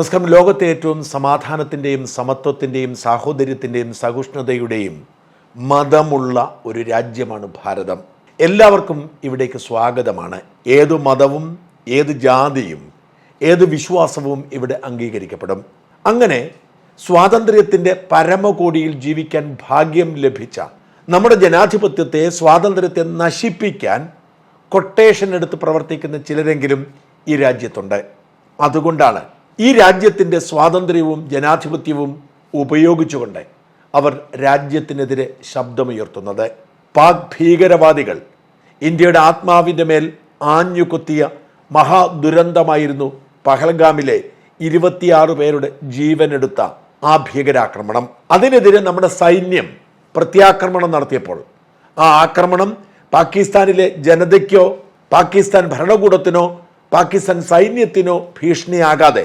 നമസ്കാരം. ലോകത്തെ ഏറ്റവും സമാധാനത്തിന്റെയും സമത്വത്തിന്റെയും സാഹോദര്യത്തിന്റെയും സഹിഷ്ണുതയുടെയും മതമുള്ള ഒരു രാജ്യമാണ് ഭാരതം. എല്ലാവർക്കും ഇവിടേക്ക് സ്വാഗതമാണ്. ഏതു മതവും ഏത് ജാതിയും ഏത് വിശ്വാസവും ഇവിടെ അംഗീകരിക്കപ്പെടും. അങ്ങനെ സ്വാതന്ത്ര്യത്തിന്റെ പരമകോടിയിൽ ജീവിക്കാൻ ഭാഗ്യം ലഭിച്ച നമ്മുടെ ജനാധിപത്യത്തെ സ്വാതന്ത്ര്യത്തെ നശിപ്പിക്കാൻ കൊട്ടേഷൻ എടുത്ത് പ്രവർത്തിക്കുന്ന ചിലരെങ്കിലും ഈ രാജ്യത്തുണ്ട്. അതുകൊണ്ടാണ് ഈ രാജ്യത്തിന്റെ സ്വാതന്ത്ര്യവും ജനാധിപത്യവും ഉപയോഗിച്ചുകൊണ്ട് അവർ രാജ്യത്തിനെതിരെ ശബ്ദമുയർത്തുന്നത്. പാക് ഭീകരവാദികൾ ഇന്ത്യയുടെ ആത്മാവിന്റെ മേൽ ആഞ്ഞു കുത്തിയ മഹാദുരന്തമായിരുന്നു പഹൽഗാമിലെ ഇരുപത്തിയാറ് പേരുടെ ജീവനെടുത്ത ആ ഭീകരാക്രമണം. അതിനെതിരെ നമ്മുടെ സൈന്യം പ്രത്യാക്രമണം നടത്തിയപ്പോൾ ആ ആക്രമണം പാകിസ്ഥാനിലെ ജനതയ്ക്കോ പാകിസ്ഥാൻ ഭരണകൂടത്തിനോ പാകിസ്ഥാൻ സൈന്യത്തിനോ ഭീഷണിയാകാതെ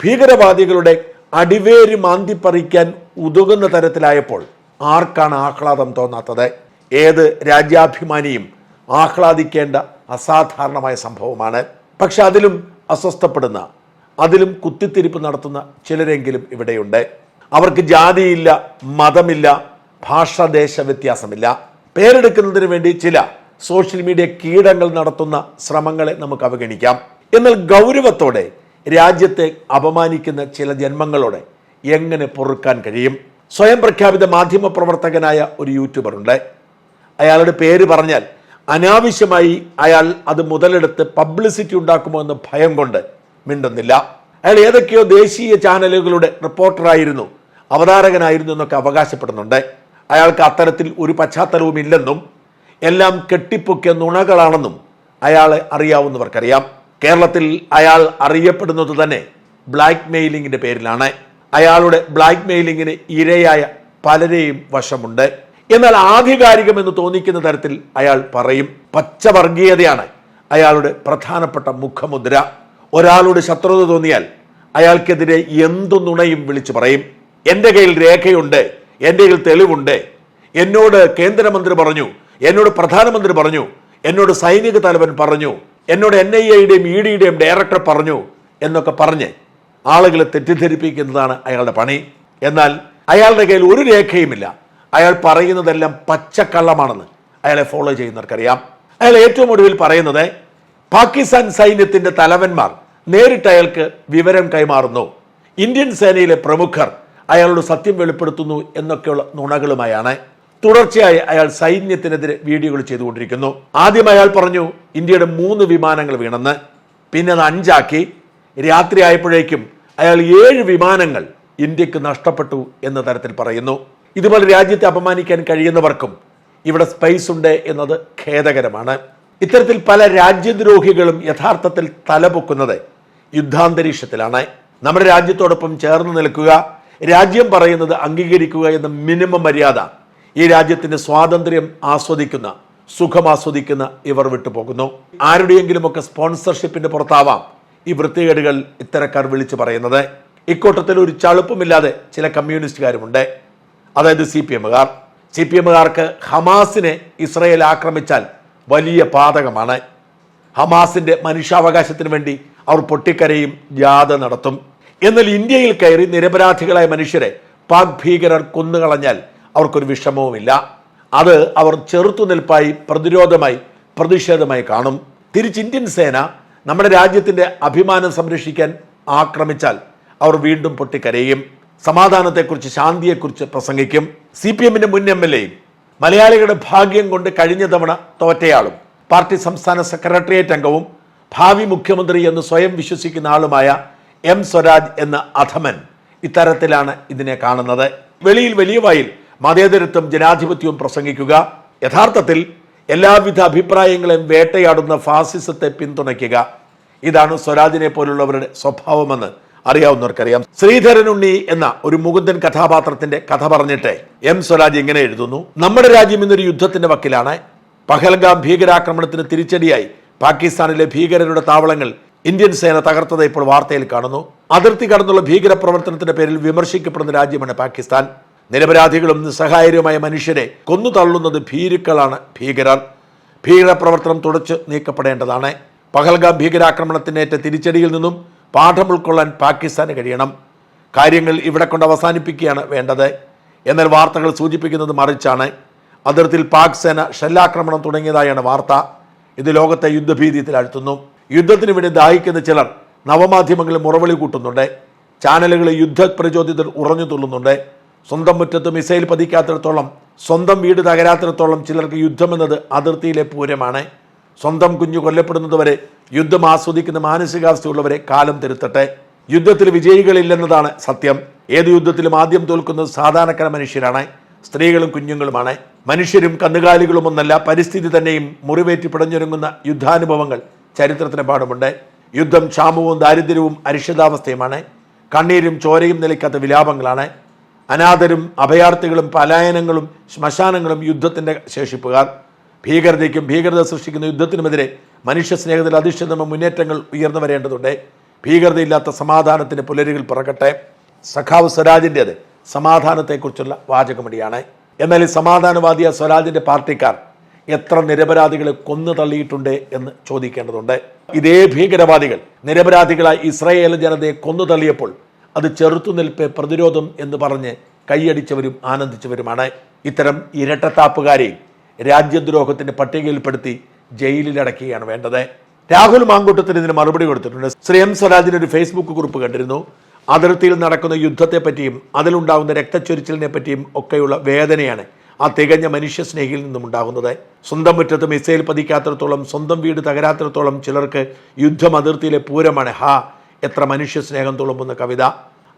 ഭീകരവാദികളുടെ അടിവേര് മാന്തിപ്പറിക്കാൻ ഉതകുന്ന തരത്തിലായപ്പോൾ ആർക്കാണ് ആഹ്ലാദം തോന്നാത്തത്? ഏത് രാജ്യാഭിമാനിയും ആഹ്ലാദിക്കേണ്ട അസാധാരണമായ സംഭവമാണ്. പക്ഷെ അതിലും അസ്വസ്ഥപ്പെടുന്ന അതിലും കുത്തിത്തിരിപ്പ് നടത്തുന്ന ചിലരെങ്കിലും ഇവിടെയുണ്ട്. അവർക്ക് ജാതിയില്ല മതമില്ല ഭാഷാദേശ വ്യത്യാസമില്ല. പേരെടുക്കുന്നതിന് വേണ്ടി ചില സോഷ്യൽ മീഡിയ കീടങ്ങൾ നടത്തുന്ന ശ്രമങ്ങളെ നമുക്ക് അവഗണിക്കാം. എന്നാൽ ഗൗരവത്തോടെ രാജ്യത്തെ അപമാനിക്കുന്ന ചില ജന്മങ്ങളോടെ എങ്ങനെ പൊറുക്കാൻ കഴിയും? സ്വയം പ്രഖ്യാപിത മാധ്യമ പ്രവർത്തകനായ ഒരു യൂട്യൂബർ ഉണ്ട്. അയാളുടെ പേര് പറഞ്ഞാൽ അനാവശ്യമായി അയാൾ അത് മുതലെടുത്ത് പബ്ലിസിറ്റി ഉണ്ടാക്കുമോ എന്ന ഭയം കൊണ്ട് മിണ്ടുന്നില്ല. അയാൾ ഏതൊക്കെയോ ദേശീയ ചാനലുകളുടെ റിപ്പോർട്ടറായിരുന്നു അവതാരകനായിരുന്നു എന്നൊക്കെ അവകാശപ്പെടുന്നുണ്ട്. അയാൾക്ക് അത്തരത്തിൽ ഒരു പശ്ചാത്തലവും ഇല്ലെന്നും എല്ലാം കെട്ടിപ്പൊക്കിയ നുണകളാണെന്നും അയാളെ അറിയാവുന്നവർക്കറിയാം. കേരളത്തിൽ അയാൾ അറിയപ്പെടുന്നത് തന്നെ ബ്ലാക്ക് മെയിലിംഗിന്റെ പേരിലാണ്. അയാളുടെ ബ്ലാക്ക് മെയിലിംഗിന് ഇരയായ പലരെയും വശമുണ്ട്. എന്നാൽ ആധികാരികമെന്ന് തോന്നിക്കുന്ന തരത്തിൽ അയാൾ പറയും പച്ചവർഗീയതയാണ് അയാളുടെ പ്രധാനപ്പെട്ട മുഖമുദ്ര. ഒരാളുടെ ശത്രുത തോന്നിയാൽ അയാൾക്കെതിരെ എന്തു നുണയും വിളിച്ചു പറയും. എന്റെ കയ്യിൽ രേഖയുണ്ട് എന്റെ കയ്യിൽ തെളിവുണ്ട്. എന്നോട് കേന്ദ്രമന്ത്രി പറഞ്ഞു എന്നോട് പ്രധാനമന്ത്രി പറഞ്ഞു എന്നോട് സൈനിക തലവൻ പറഞ്ഞു എന്നോട് എൻ ഐ എയുടെയും ഇ ഡിയുടെയും ഡയറക്ടർ പറഞ്ഞു എന്നൊക്കെ പറഞ്ഞ് ആളുകളെ തെറ്റിദ്ധരിപ്പിക്കുന്നതാണ് അയാളുടെ പണി. എന്നാൽ അയാളുടെ കയ്യിൽ ഒരു രേഖയുമില്ല. അയാൾ പറയുന്നതെല്ലാം പച്ചക്കള്ളമാണെന്ന് അയാളെ ഫോളോ ചെയ്യുന്നവർക്കറിയാം. അയാൾ ഏറ്റവും ഒടുവിൽ പറയുന്നത് പാകിസ്ഥാൻ സൈന്യത്തിന്റെ തലവന്മാർ നേരിട്ട് അയാൾക്ക് വിവരം കൈമാറുന്നു. ഇന്ത്യൻ സേനയിലെ പ്രമുഖർ അയാളോട് സത്യം വെളിപ്പെടുത്തുന്നു എന്നൊക്കെയുള്ള നുണകളുമായാണ് തുടർച്ചയായി അയാൾ സൈന്യത്തിനെതിരെ വീഡിയോകൾ ചെയ്തുകൊണ്ടിരിക്കുന്നു. ആദ്യം അയാൾ പറഞ്ഞു ഇന്ത്യയുടെ മൂന്ന് വിമാനങ്ങൾ വീണെന്ന്. പിന്നെ അത് അഞ്ചാക്കി. രാത്രി ആയപ്പോഴേക്കും അയാൾ ഏഴ് വിമാനങ്ങൾ ഇന്ത്യയ്ക്ക് നഷ്ടപ്പെട്ടു എന്ന തരത്തിൽ പറയുന്നു. ഇതുപോലെ രാജ്യത്തെ അപമാനിക്കാൻ കഴിയുന്നവർക്കും ഇവിടെ സ്പേസ് ഉണ്ട് എന്നത് ഖേദകരമാണ്. ഇത്തരത്തിൽ പല രാജ്യദ്രോഹികളും യഥാർത്ഥത്തിൽ തലപൊക്കുന്നത് യുദ്ധാന്തരീക്ഷത്തിലാണ്. നമ്മുടെ രാജ്യത്തോടൊപ്പം ചേർന്ന് നിൽക്കുക രാജ്യം പറയുന്നത് അംഗീകരിക്കുക എന്ന മിനിമം മര്യാദ ഈ രാജ്യത്തിന്റെ സ്വാതന്ത്ര്യം ആസ്വദിക്കുന്ന സുഖം ആസ്വദിക്കുന്ന ഇവർ വിട്ടുപോകുന്നു. ആരുടെയെങ്കിലുമൊക്കെ സ്പോൺസർഷിപ്പിന്റെ പുറത്താവാം ഈ വൃത്തികേടുകൾ ഇത്തരക്കാർ വിളിച്ചു പറയുന്നത്. ഇക്കൂട്ടത്തിൽ ഒരു ചളുപ്പമില്ലാതെ ചില കമ്മ്യൂണിസ്റ്റുകാരുമുണ്ട്. അതായത് സി പി എമ്മുകാർ. സി പി എമ്മുകാർക്ക് ഹമാസിനെ ഇസ്രയേൽ ആക്രമിച്ചാൽ വലിയ പാതകമാണ്. ഹമാസിന്റെ മനുഷ്യാവകാശത്തിന് വേണ്ടി അവർ പൊട്ടിക്കരയും ജാഥ നടത്തും. എന്നാൽ ഇന്ത്യയിൽ കയറി നിരപരാധികളായ മനുഷ്യരെ പാക് ഭീകരർ കൊന്നുകളഞ്ഞാൽ അവർക്കൊരു വിഷമവുമില്ല. അത് അവർ ചെറുത്തുനിൽപ്പായി പ്രതിരോധമായി പ്രതിഷേധമായി കാണും. തിരിച്ച് ഇന്ത്യൻ സേന നമ്മുടെ രാജ്യത്തിന്റെ അഭിമാനം സംരക്ഷിക്കാൻ ആക്രമിച്ചാൽ അവർ വീണ്ടും പൊട്ടിക്കരയും. സമാധാനത്തെക്കുറിച്ച് ശാന്തിയെക്കുറിച്ച് പ്രസംഗിക്കും. സി പി എമ്മിന്റെ മുൻ എം എൽ എയും മലയാളികളുടെ ഭാഗ്യം കൊണ്ട് കഴിഞ്ഞ തവണ തോറ്റയാളും. പാർട്ടി സംസ്ഥാന സെക്രട്ടേറിയറ്റ് അംഗവും ഭാവി മുഖ്യമന്ത്രി എന്ന് സ്വയം വിശ്വസിക്കുന്ന ആളുമായ എം സ്വരാജ് എന്ന അധമൻ ഇത്തരത്തിലാണ് ഇതിനെ കാണുന്നത്. വെളിയിൽ വലിയ വായിൽ മതേതരത്വം ജനാധിപത്യവും പ്രസംഗിക്കുക. യഥാർത്ഥത്തിൽ എല്ലാവിധ അഭിപ്രായങ്ങളെയും വേട്ടയാടുന്ന ഫാസിസത്തെ പിന്തുണയ്ക്കുക. ഇതാണ് സ്വരാജിനെ പോലുള്ളവരുടെ സ്വഭാവമെന്ന് അറിയാവുന്നവർക്കറിയാം. ശ്രീധരൻ ഉണ്ണി എന്ന ഒരു മുകുന്ദൻ കഥാപാത്രത്തിന്റെ കഥ പറഞ്ഞിട്ട് എം സ്വരാജ് ഇങ്ങനെ എഴുതുന്നു. നമ്മുടെ രാജ്യം ഇന്നൊരു യുദ്ധത്തിന്റെ വക്കിലാണ്. പഹൽഗാം ഭീകരാക്രമണത്തിന് തിരിച്ചടിയായി പാകിസ്ഥാനിലെ ഭീകരരുടെ താവളങ്ങൾ ഇന്ത്യൻ സേന തകർത്തത് ഇപ്പോൾ വാർത്തയിൽ കാണുന്നു. അതിർത്തി കടന്നുള്ള ഭീകരപ്രവർത്തനത്തിന്റെ പേരിൽ വിമർശിക്കപ്പെടുന്ന രാജ്യമാണ് പാകിസ്ഥാൻ. നിരപരാധികളും നിസ്സഹായരുമായ മനുഷ്യരെ കൊന്നു തള്ളുന്നത് ഭീരുക്കളാണ് ഭീകരർ. ഭീകരപ്രവർത്തനം തുടച്ച് നീക്കപ്പെടേണ്ടതാണ്. പഹൽഗാം ഭീകരാക്രമണത്തിനേറ്റ തിരിച്ചടിയിൽ നിന്നും പാഠം ഉൾക്കൊള്ളാൻ പാകിസ്ഥാന് കഴിയണം. കാര്യങ്ങൾ ഇവിടെ കൊണ്ട് അവസാനിപ്പിക്കുകയാണ് വേണ്ടത്. എന്നാൽ വാർത്തകൾ സൂചിപ്പിക്കുന്നത് മറിച്ചാണ്. അതിർത്തിയിൽ പാക് സേന ഷെല്ലാക്രമണം തുടങ്ങിയതായാണ് വാർത്ത. ഇത് ലോകത്തെ യുദ്ധഭീതിയിലാഴ്ത്തുന്നു യുദ്ധത്തിന് വേണ്ടി ദാഹിക്കുന്ന ചിലർ നവമാധ്യമങ്ങളിൽ മുറവിളി കൂട്ടുന്നുണ്ട്. ചാനലുകളിൽ യുദ്ധ പ്രചോദിതർ ഉറഞ്ഞു തുള്ളുന്നുണ്ട്. സ്വന്തം മുറ്റത്ത് മിസൈൽ പതിക്കാത്തിടത്തോളം സ്വന്തം വീട് തകരാത്തിടത്തോളം ചിലർക്ക് യുദ്ധമെന്നത് അതിർത്തിയിലെ പൂരമാണ്. സ്വന്തം കുഞ്ഞു കൊല്ലപ്പെടുന്നതുവരെ യുദ്ധം ആസ്വദിക്കുന്ന മാനസികാവസ്ഥയുള്ളവരെ കാലം തിരുത്തട്ടെ. യുദ്ധത്തിൽ വിജയികളില്ലെന്നതാണ് സത്യം. ഏത് യുദ്ധത്തിലും ആദ്യം തോൽക്കുന്നത് സാധാരണക്കാര മനുഷ്യരാണ്. സ്ത്രീകളും കുഞ്ഞുങ്ങളുമാണ്. മനുഷ്യരും കന്നുകാലികളും ഒന്നല്ല പരിസ്ഥിതി തന്നെയും മുറിവേറ്റി പിടഞ്ഞൊരുങ്ങുന്ന യുദ്ധാനുഭവങ്ങൾ ചരിത്രത്തിന് പാടുമുണ്ട് യുദ്ധം ക്ഷാമവും ദാരിദ്ര്യവും അരിഷിതാവസ്ഥയുമാണ് കണ്ണീരും ചോരയും നിലയ്ക്കാത്ത വിലാപങ്ങളാണ്. അനാഥരും അഭയാർത്ഥികളും പലായനങ്ങളും ശ്മശാനങ്ങളും യുദ്ധത്തിന്റെ ശേഷിപ്പുകാർ. ഭീകരതയ്ക്കും ഭീകരത സൃഷ്ടിക്കുന്ന യുദ്ധത്തിനുമെതിരെ മനുഷ്യ സ്നേഹത്തിൽ അധിഷ്ഠിതമായ മുന്നേറ്റങ്ങൾ ഉയർന്നു വരേണ്ടതുണ്ട്. ഭീകരതയില്ലാത്ത സമാധാനത്തിന് പുലരുകൾ പിറക്കട്ടെ. സഖാവ് സ്വരാജിന്റെത് സമാധാനത്തെക്കുറിച്ചുള്ള വാചകമടിയാണ്. എന്നാൽ ഈ സമാധാനവാദിയ സ്വരാജിന്റെ പാർട്ടിക്കാർ എത്ര നിരപരാധികളെ കൊന്നു തള്ളിയിട്ടുണ്ട് എന്ന് ചോദിക്കേണ്ടതുണ്ട്. ഇതേ ഭീകരവാദികൾ നിരപരാധികളായി ഇസ്രായേൽ ജനതയെ കൊന്നു തള്ളിയപ്പോൾ അത് ചെറുത്തുനിൽപ്പ് പ്രതിരോധം എന്ന് പറഞ്ഞ് കൈയടിച്ചവരും ആനന്ദിച്ചവരുമാണ്. ഇത്തരം ഇരട്ടത്താപ്പുകാരെ രാജ്യദ്രോഹത്തിന്റെ പട്ടികയിൽപ്പെടുത്തി ജയിലിലടക്കുകയാണ് വേണ്ടത്. രാഹുൽ മാങ്കൂട്ടത്തിന് ഇതിന് മറുപടി കൊടുത്തിട്ടുണ്ട്. ശ്രീ എം സ്വരാജിന് ഒരു ഫേസ്ബുക്ക് കുറിപ്പ് കണ്ടിരുന്നു. അതിർത്തിയിൽ നടക്കുന്ന യുദ്ധത്തെപ്പറ്റിയും അതിലുണ്ടാകുന്ന രക്തച്ചൊരിച്ചിലിനെ പറ്റിയും ഒക്കെയുള്ള വേദനയാണ് ആ തികഞ്ഞ മനുഷ്യ സ്നേഹിയിൽ നിന്നും ഉണ്ടാകുന്നത്. സ്വന്തം മുറ്റത്ത് മിസൈൽ പതിക്കാത്തിടത്തോളം സ്വന്തം വീട് തകരാത്തിടത്തോളം ചിലർക്ക് യുദ്ധം അതിർത്തിയിലെ പൂരമാണ്. ഹാ എത്ര മനുഷ്യ സ്നേഹം തുളുമ്പുന്ന കവിത.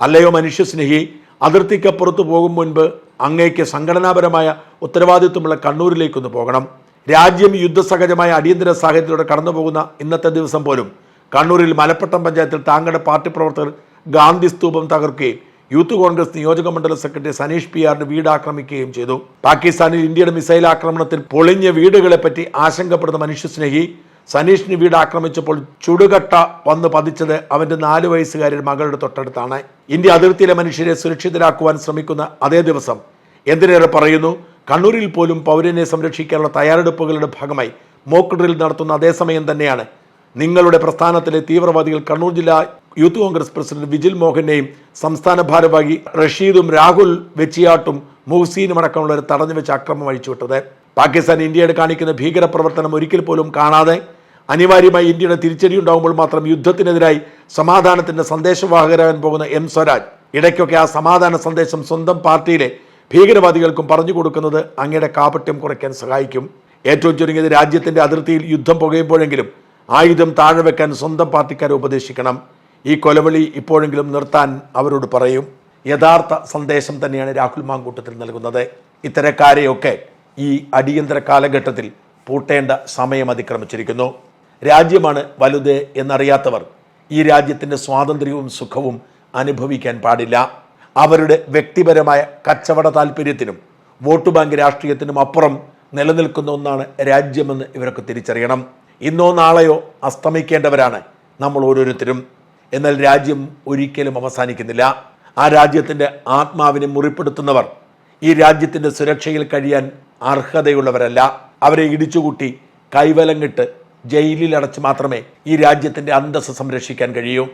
അല്ലയോ മനുഷ്യ സ്നേഹി അതിർത്തിക്കപ്പുറത്ത് പോകും മുൻപ് അങ്ങേക്ക് സംഘടനാപരമായ ഉത്തരവാദിത്വമുള്ള കണ്ണൂരിലേക്കൊന്ന് പോകണം. രാജ്യം യുദ്ധസഹജമായ അടിയന്തര സാഹചര്യത്തിലൂടെ കടന്നു പോകുന്ന ഇന്നത്തെ ദിവസം പോലും കണ്ണൂരിൽ മലപ്പട്ടം പഞ്ചായത്തിൽ താങ്കളുടെ പാർട്ടി പ്രവർത്തകർ ഗാന്ധി സ്തൂപം തകർക്കുകയും യൂത്ത് കോൺഗ്രസ് നിയോജക മണ്ഡല സെക്രട്ടറി സനീഷ് പി ആറിന്റെ വീട് ആക്രമിക്കുകയും ചെയ്തു. പാകിസ്ഥാനിൽ ഇന്ത്യയുടെ മിസൈൽ ആക്രമണത്തിൽ പൊളിഞ്ഞ വീടുകളെ പറ്റി ആശങ്കപ്പെടുന്ന മനുഷ്യസ്നേഹി സനീഷിന് വീട് ആക്രമിച്ചപ്പോൾ ചുടുകട്ട വന്ന് പതിച്ചത് അവന്റെ നാലു വയസ്സുകാരിയുടെ മകളുടെ തൊട്ടടുത്താണ്. ഇന്ത്യ അതിർത്തിയിലെ മനുഷ്യരെ സുരക്ഷിതരാക്കുവാൻ ശ്രമിക്കുന്ന അതേ ദിവസം എന്തിനേറെ പറയുന്നു? കണ്ണൂരിൽ പോലും പൗരനെ സംരക്ഷിക്കാനുള്ള തയ്യാറെടുപ്പുകളുടെ ഭാഗമായി മോക്ക് ഡ്രിൽ നടത്തുന്ന അതേസമയം തന്നെയാണ് നിങ്ങളുടെ പ്രസ്ഥാനത്തിലെ തീവ്രവാദികൾ കണ്ണൂർ ജില്ലാ യൂത്ത് കോൺഗ്രസ് പ്രസിഡന്റ് വിജിൽ മോഹനെയും സംസ്ഥാന ഭാരവാഹി റഷീദും രാഹുൽ വെച്ചിയാട്ടും മുഹ്സീനും അടക്കമുള്ളവരെ തടഞ്ഞു വെച്ച് അക്രമം അഴിച്ചുവിട്ടത്. പാകിസ്ഥാൻ ഇന്ത്യയുടെ കാണിക്കുന്ന ഭീകര പ്രവർത്തനം ഒരിക്കൽ പോലും കാണാതെ അനിവാര്യമായി ഇന്ത്യയുടെ തിരിച്ചടി ഉണ്ടാകുമ്പോൾ മാത്രം യുദ്ധത്തിനെതിരായി സമാധാനത്തിന്റെ സന്ദേശവാഹകരാകാൻ പോകുന്ന എം സ്വരാജ്. ഇടയ്ക്കൊക്കെ ആ സമാധാന സന്ദേശം സ്വന്തം പാർട്ടിയിലെ ഭീകരവാദികൾക്കും പറഞ്ഞു കൊടുക്കുന്നത് അങ്ങയുടെ കാപട്യം കുറയ്ക്കാൻ സഹായിക്കും. ഏറ്റവും ചുരുങ്ങിയത് രാജ്യത്തിന്റെ അതിർത്തിയിൽ യുദ്ധം പുകയുമ്പോഴെങ്കിലും ആയുധം താഴെ വെക്കാൻ സ്വന്തം പാർട്ടിക്കാരെ ഉപദേശിക്കണം. ഈ കൊലവിളി ഇപ്പോഴെങ്കിലും നിർത്താൻ അവരോട് പറയും. യഥാർത്ഥ സന്ദേശം തന്നെയാണ് രാഹുൽ മാങ്കൂട്ടത്തിൽ നൽകുന്നത്. ഇത്തരക്കാരെയൊക്കെ ഈ അടിയന്തര കാലഘട്ടത്തിൽ പൂട്ടേണ്ട സമയം അതിക്രമിച്ചിരിക്കുന്നു. രാജ്യമാണ് വലുത് എന്നറിയാത്തവർ ഈ രാജ്യത്തിന്റെ സ്വാതന്ത്ര്യവും സുഖവും അനുഭവിക്കാൻ പാടില്ല. അവരുടെ വ്യക്തിപരമായ കച്ചവട താല്പര്യത്തിനും വോട്ട് ബാങ്ക് രാഷ്ട്രീയത്തിനും അപ്പുറം നിലനിൽക്കുന്ന ഒന്നാണ് രാജ്യമെന്ന് ഇവരൊക്കെ തിരിച്ചറിയണം. ഇന്നോ നാളെയോ അസ്തമിക്കേണ്ടവരാണ് നമ്മൾ ഓരോരുത്തരും. എന്നാൽ രാജ്യം ഒരിക്കലും അവസാനിക്കുന്നില്ല. ആ രാജ്യത്തിന്റെ ആത്മാവിനെ മുറിപ്പെടുത്തുന്നവർ ഈ രാജ്യത്തിന്റെ സുരക്ഷയിൽ കഴിയാൻ അർഹതയുള്ളവരല്ല. അവരെ ഇടിച്ചുകൂട്ടി കൈവലങ്ങിട്ട് ജയിലിൽ അടച്ച് മാത്രമേ ഈ രാജ്യത്തിന്റെ അന്തസ്സ് സംരക്ഷിക്കാൻ കഴിയൂ.